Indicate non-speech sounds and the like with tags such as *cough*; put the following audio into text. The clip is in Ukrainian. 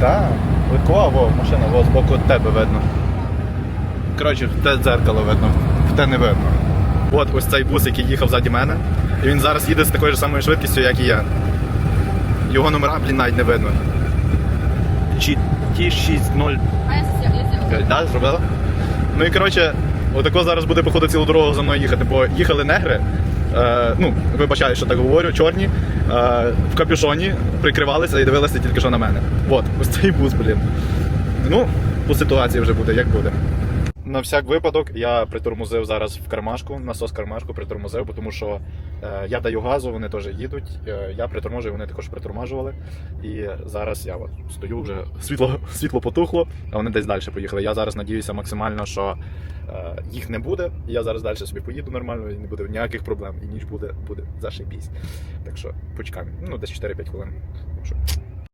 Так, легкова, во, машина, во, з боку тебе видно. Коротше, в те дзеркало видно, в те не видно. От ось цей бус, який їхав ззаді мене, і він зараз їде з такою ж самою швидкістю, як і я. Його номера, блін, навіть не видно. Чи ті 60 А я сделала, я сделала. Да, зробила? Ну і коротше, отако зараз буде походу цілу дорогу за мною їхати, бо їхали негри. Е, ну, вибачаю, що так говорю, чорні, е, в капюшоні прикривалися і дивилися тільки що на мене. От, *laughs* ось цей бус, блін. Ну, по ситуації вже буде, як буде. На всяк випадок я притормозив зараз в кармашку, насос кармашку притормозив, тому що е, я даю газу, вони теж їдуть. Е, я приторможую, вони також притормажували. І зараз я от стою вже *laughs* світло, світло потухло, а вони десь далі поїхали. Я зараз надіюся максимально, що їх не буде. Я зараз далі собі поїду нормально і не буде ніяких проблем. І ніч буде, буде зашибісь. Так що почекаємо. Ну, десь 4-5 хвилин.